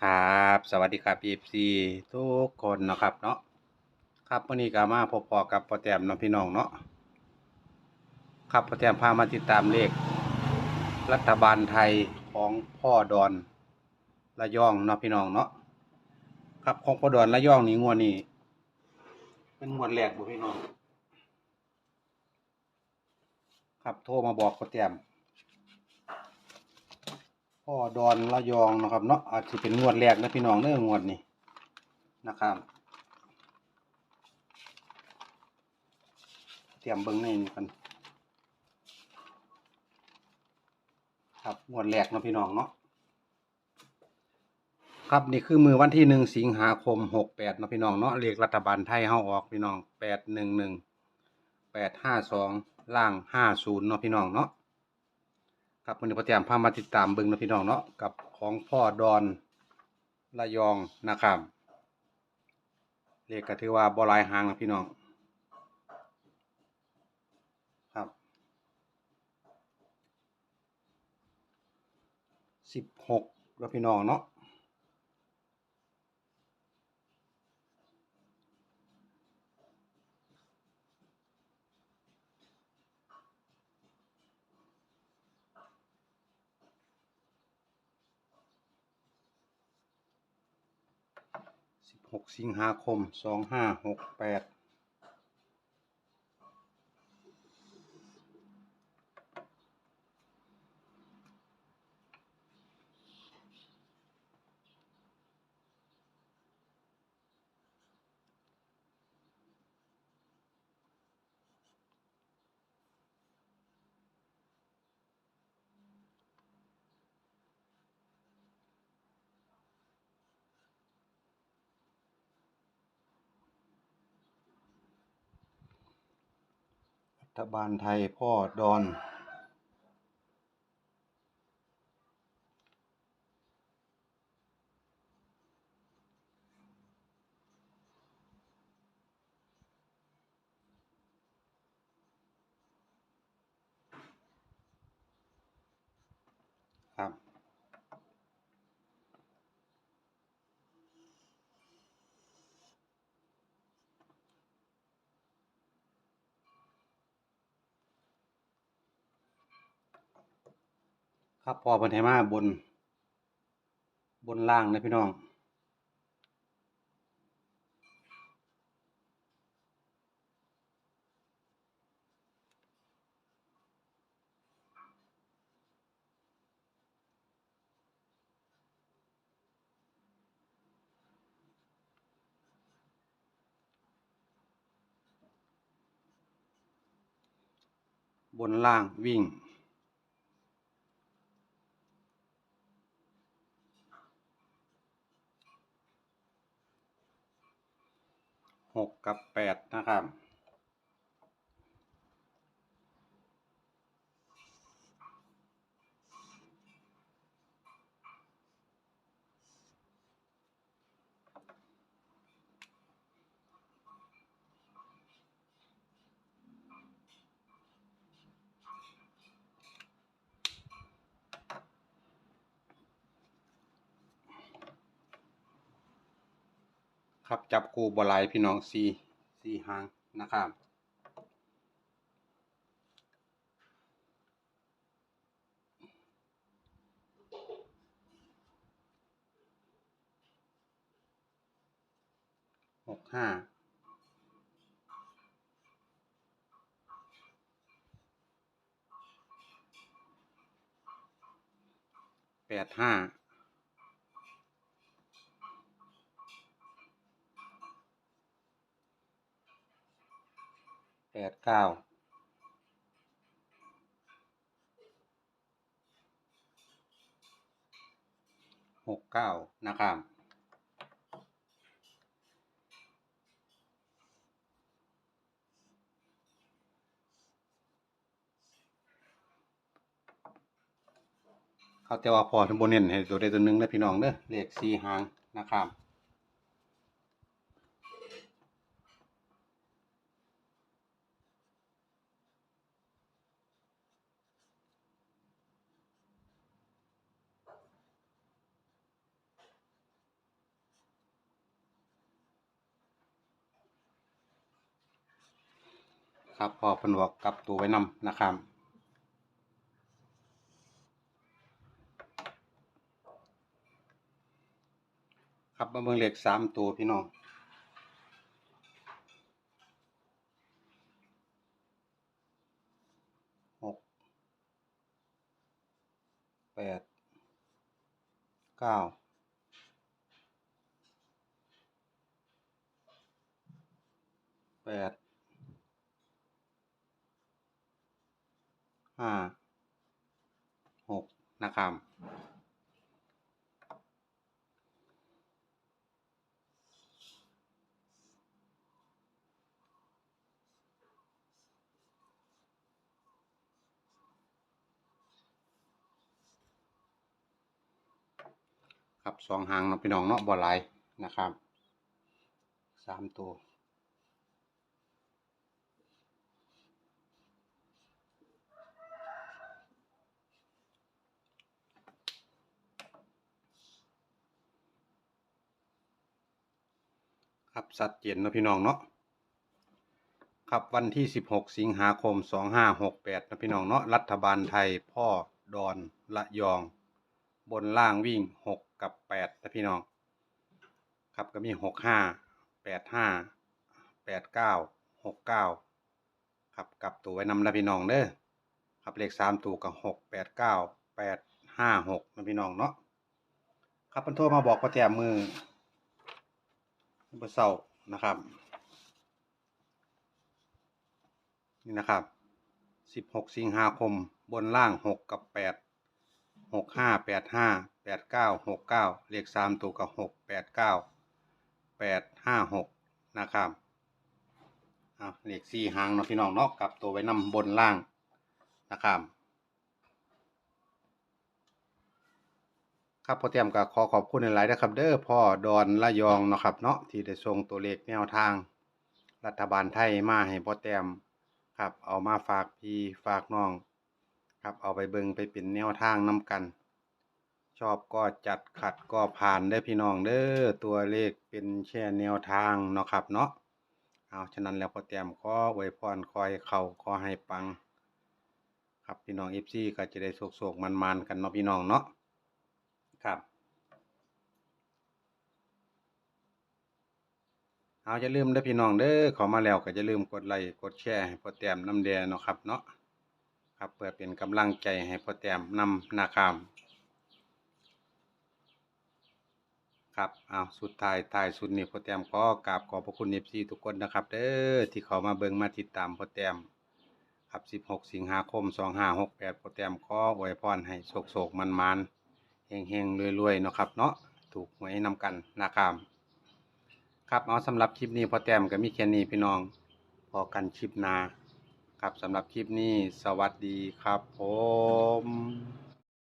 ครับ สวัสดีครับ FC ทุกคนนะครับเนาะครับวันนี้ก็มาพบพอกับพ่อแต้มเนาะพี่น้องเนาะครับพ่อแต้มพามาติดตามเลข รัฐบาลไทยของพ่อดอนระยองเนาะพี่น้องเนาะครับของพ่อดอนระยองนี่งวดนี้เป็นงวดแรกบ่พี่น้อง ครับโทรมาบอกพ่อแต้ม พ่อดอนระยองนะครับเนาะอาจจะเป็นงวดแรกนะพี่น้องเด้องวดนี้นะครับ เตรียมเบิ้งในนี่กันครับงวดแรกนะพี่น้องเนาะครับนี่คือมือวันที่หนึ่งสิงหาคมหกแปดนะพี่น้องเนาะเลขรัฐบาลไทยเฮาออกพี่น้องแปดหนึ่งหนึ่งแปดห้าสองล่างห้าศูนย์เนาะพี่น้องเนาะ ครับวันนี้พอเตียมพามาติดตามเบิ้งนะพี่น้องเนาะกับของพ่อดอนระยองนะครับเลขก็ถือว่าบอลายหางนะพี่น้องครับสิบหกแล้วพี่น้องเนาะ 6 สิงหาคม 2568 ฐบาลไทยพ่อดอน ครับ ครับพอเพันให้มาบน บนล่างนะพี่น้องบนล่างวิ่ง หกกับแปดนะครับ ครับจับคู่บลายพี่น้องสี่สี่หางนะครับหกห้าแปดห้า ดเก้าหกเก้านะครับเขาแต่ว่าพอทั้งบนเน้นให้ตัวใดตัวหนึ่งนะพี่น้องเด้อเลขสี่หางนะครับ ครับพอเพิ่นบอกกลับตัวไว้นํนะครับครับมาเบิ่งเหลขสามตัวพี่น้องหกแปดเก้าแปด ห้าหกนะครับครับสองหางเนาะพี่น้องเนาะบ่หลายนะครับสามตัว ชัดเจนนะพี่น้องเนาะครับวันที่ 16 สิงหาคม 2568นะพี่น้องเนาะรัฐบาลไทยพ่อดอนละยอง บนล่างวิ่ง 6 กับ8นะพี่น้อง ครับก็มี 65 85 89 69 ครับกลับตัวไว้นำนะพี่น้องเด้อครับเลข 3 ตัวกับ 6 89 856นะพี่น้องเนาะครับเพิ่นโทรมาบอกประแจมมือ เบอร์เศร้านะครับ นี่นะครับสิบหกสิงหาคมบนล่างหกกับแปดหกห้าแปดห้าแปดเก้าหกเก้าเลขสามตัวกับหกแปดเก้าแปดห้าหกนะครับเอาเลขสี่หางเนาะพี่น้องเนาะกับตัวไว้นำบนล่างนะครับ ครับพอเตรียมก็ขอขอบคุณหลายๆนะครับ เด้อพ่อดอนละยองเนาะครับ เนาะที่ได้ส่งตัวเลขแนวทาง รัฐบาลไทยมาให้พ่อแต้มครับ เอามาฝากพี่ฝากน้อง ครับเอาไปเบิงไปเป็นแนวทางนํกัน ชอบก็จัดขัดก็ผ่านเด้พี่น้องเด้อตัวเลขเป็นแค่แนวทางเนาะครับ เนาะเอาฉะนั้นแล้วพ่อแต้มขออวยพรคอยเข้าขอให้ปัง ครับพี่น้อง FC ก็จะได้โศกๆมันๆกันเนาะพี่น้องเนาะ ครับ เอาอย่าลืมเด้อพี่น้องเด้อขอมาแล้วก็อย่าลืมกดไลค์กดแชร์ให้พ่อแต้มน้ำแดงเนาะครับเนาะครับเพื่อเป็นกำลังใจให้พ่อแต้มนำนาคามครับเอาสุดท้ายท้ายสุดนี้พ่อแต้มขอกราบขอบพระคุณ FC ทุกคนนะครับเด้อที่เขามาเบิ่งมาติดตามพ่อแต้มครับ 16 สิงหาคม 2568พ่อแต้มขออวยพรให้โศกๆมันๆ เฮงๆรวยๆเนาะครับเนาะถูกหวยนำกันนะครับครับเอาสำหรับคลิปนี้พอแต้มกับมีแค่นี้พี่น้องพอกันคลิปนาครับสำหรับคลิปนี้สวัสดีครับผม